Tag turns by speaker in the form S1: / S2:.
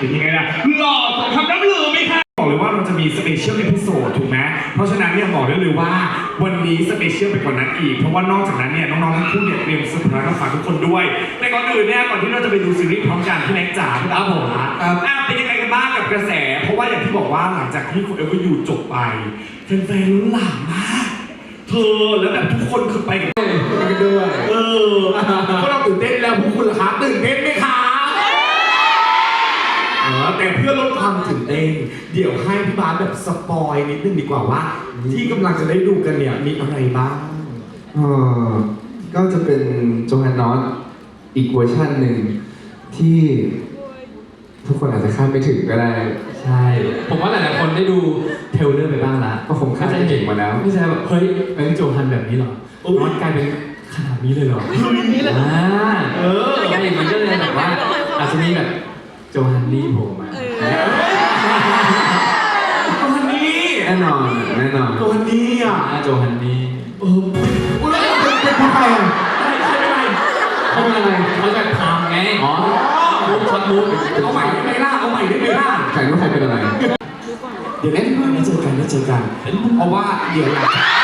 S1: ถึงยังไงล่ะหล่อสมคำน้ำลือไหมคะบอกเลยว่าเราจะมีสเปเชียลเอพิโซดถูกไหมเพราะฉะนั้นเนี่ยบอกได้เลยว่าวันนี้สเปเชียลไปกว่านั้นอีก เพราะว่านอกจากนั้นเนี่ยน้องๆทุกคเนี่เตรียมเซอร์ไพรส์มาฝากทุกคนด้วย แต่ก่อนอื่นเนี่ยก่อนที่เราจะไปดูซีรีส์พร้อมกันพี่แม็กจ๋าพี่ตาผมอะเป็นยังไงกันบ้างกับกระแส เพราะว่าอย่างที่บอกว่าหลังจากที่คุณเอเวอร์ยู่จบไปแฟนๆล้นหลามมากเธอแล้วแบบทุกคนคือไปกัน
S2: ด้วยเ
S1: ออพวกเราตื่นเต้นแล้วพวกคุณล่ะคะตื่นเต้นไหมค ความตื่นเต้นเดี๋ยวให้พี่บาสแบบสปอยนิดนึงดีกว่าว่า ที่กำลังจะได้ดูกันเนี่ยมีอะไรบ้าง
S2: เออก็จะเป็นโจฮันนอสอีกเวอร์ชันหนึ่งที่ทุกคนอาจจะคาดไม่ถึงก็ได้
S3: ใช่ ผมว่าหลายๆคนได้ดูเทรลเลอร์ไปบ้างแล้ว
S2: ก็คงคาดไม่ถึงมาแล้ว ไ
S3: ม่ใช่แบบเฮ้ยเป็นโจฮันแบบนี้เหรอโอ้ย นอตกลายเป็นขนาดนี้เลยเหรอ
S1: นี่เลยอ่
S3: า เ
S1: ออ ใช่
S3: มันก็เลยแบบว่า อาจจะมีแบบ โจฮันนี่โผล่มา
S1: ตัวนี้แน่
S2: นอนแน่นอนตั
S1: วนี้อะ
S3: อ่าโจฮันนี่
S1: เอออุ้ยเป็นเป็นใครอะใครใคร
S3: เขาเป็นอะไรเขาจะทำไงอ๋อมุกช็อตมุกเอาใหม่ได้
S1: ไหมล่ะเอาใหม่ได้ไหมล่ะใ
S2: ครรู้ใครเป็นอะไร
S1: เดี๋ยวแน่ที่บ้านได้เจอกันได้เจอกันเพราะว่าเดี๋ยวหลัง